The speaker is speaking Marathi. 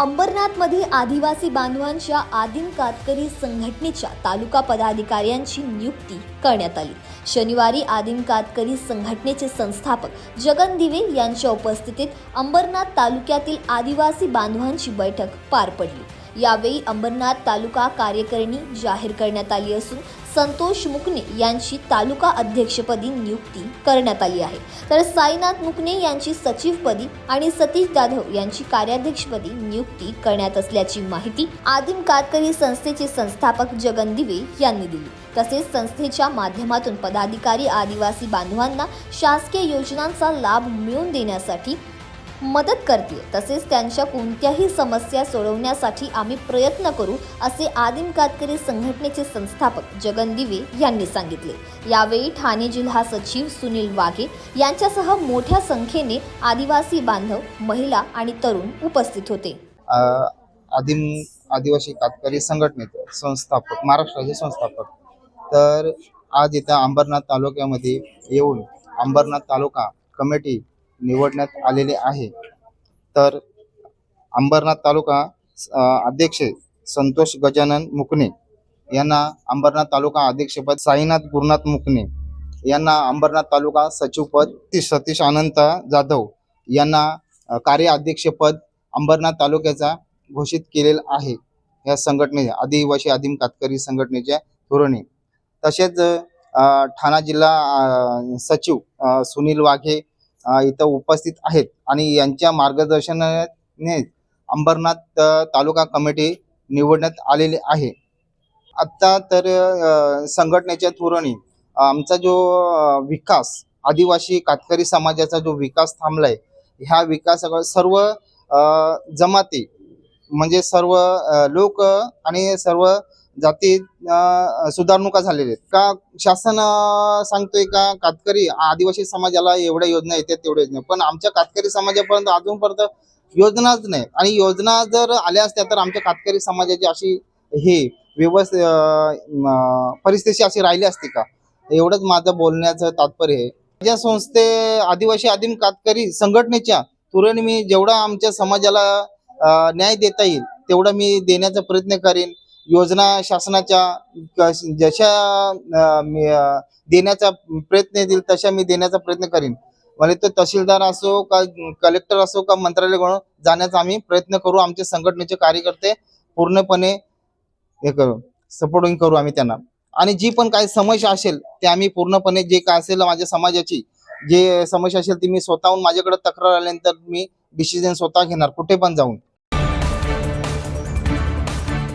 अंबरनाथमध्ये आदिवासी बांधवांच्या आदिम कातकरी संघटनेच्या तालुका पदाधिकाऱ्यांची नियुक्ती करण्यात आली. शनिवारी आदिम कातकरी संघटनेचे संस्थापक जगन दिवे यांच्या उपस्थितीत अंबरनाथ तालुक्यातील आदिवासी बांधवांची बैठक पार पडली. यावेळी अंबरनाथ तालुका कार्यकारिणी जाहीर करण्यात आली असून संतोष मुकणे यांची तालुका अध्यक्षपदी नियुक्ती करण्यात आली आहे. तर साईनाथ मुकणे यांची सचिवपदी आणि सतीश जाधव यांची कार्याध्यक्षपदी नियुक्ती करण्यात असल्याची माहिती आदिम कारकरी संस्थेचे संस्थापक जगन दिवे यांनी दिली. तसेच संस्थेच्या माध्यमातून पदाधिकारी आदिवासी बांधवांना शासकीय योजनांचा लाभ मिळवून देण्यासाठी मदत करतील तसेच त्यांच्या कोणत्याही समस्या सोडवण्यासाठी आम्ही प्रयत्न करू असे आदिम कातकरी संघटनेचे संस्थापक जगन दिवे यांनी सांगितले. यावेळी ठाणे जिल्हा सचिव सुनील वाघे यांच्यासह मोठ्या संख्येने आदिवासी बांधव महिला आणि तरुण उपस्थित होते. आदिम आदिवासी कातकरी संघटनेचे संस्थापक महाराष्ट्राचे संस्थापक. तर आज इथं अंबरनाथ तालुक्यामध्ये येऊन अंबरनाथ तालुका कमिटी निवडण्यात आलेले आहे. तर अंबरनाथ तालुका अध्यक्ष संतोष गजानन मुकणे यांना अंबरनाथ तालुका अध्यक्षपद साईनाथ गुरुनाथ मुकणे यांना अंबरनाथ तालुका सचिवपद ती सतीश अनंत जाधव यांना कार्य अध्यक्षपद अंबरनाथ तालुक्याचा घोषित केलेला आहे. या संघटने आदिवासी आदिम कातकरी संघटनेच्या धोरणे. तसेच ठाणा जिल्हा सचिव सुनील वाघे इथं उपस्थित आहेत. आणि यांच्या मार्गदर्शनाने अंबरनाथ तालुका कमिटी निवडण्यात आलेली आहे. आत्ता तर संघटनेच्या धोरणी आमचा जो विकास आदिवासी कातकरी समाजाचा जो विकास थांबलाय ह्या विकास सर्व जमाती म्हणजे सर्व लोक आणि सर्व जाती सुधारणुका झालेल्या आहेत. का शासन सांगतोय का कातकरी आदिवासी समाजाला एवढ्या योजना येतात तेवढ्या योजना. पण आमच्या कातकरी समाजापर्यंत अजूनपर्यंत योजनाच नाही. आणि योजना जर आल्या असत्या तर आमच्या कातकरी समाजाची अशी हे व्यवस्था परिस्थिती अशी राहिली असती का? एवढंच माझं बोलण्याचं तात्पर्य आहे. माझ्या संस्थे आदिवासी आदिम कातकरी संघटनेच्या तुरण मी जेवढा आमच्या समाजाला न्याय देता येईल तेवढा मी देण्याचा प्रयत्न करेन. योजना शासनाच्या जशा देण्याचा प्रयत्न येतील तशा मी देण्याचा प्रयत्न करीन. म्हणजे तो तहसीलदार असो का कलेक्टर असो का मंत्रालय म्हणून जाण्याचा आम्ही प्रयत्न करू. आमचे संघटनेचे कार्यकर्ते पूर्णपणे हे करू सपोर्टिंग करू आम्ही त्यांना. आणि जी पण काही समस्या असेल ते आम्ही पूर्णपणे जे काय असेल माझ्या समाजाची जे समस्या असेल ती मी स्वतःहून माझ्याकडे तक्रार आल्यानंतर मी डिसिजन स्वतः घेणार कुठे पण जाऊन.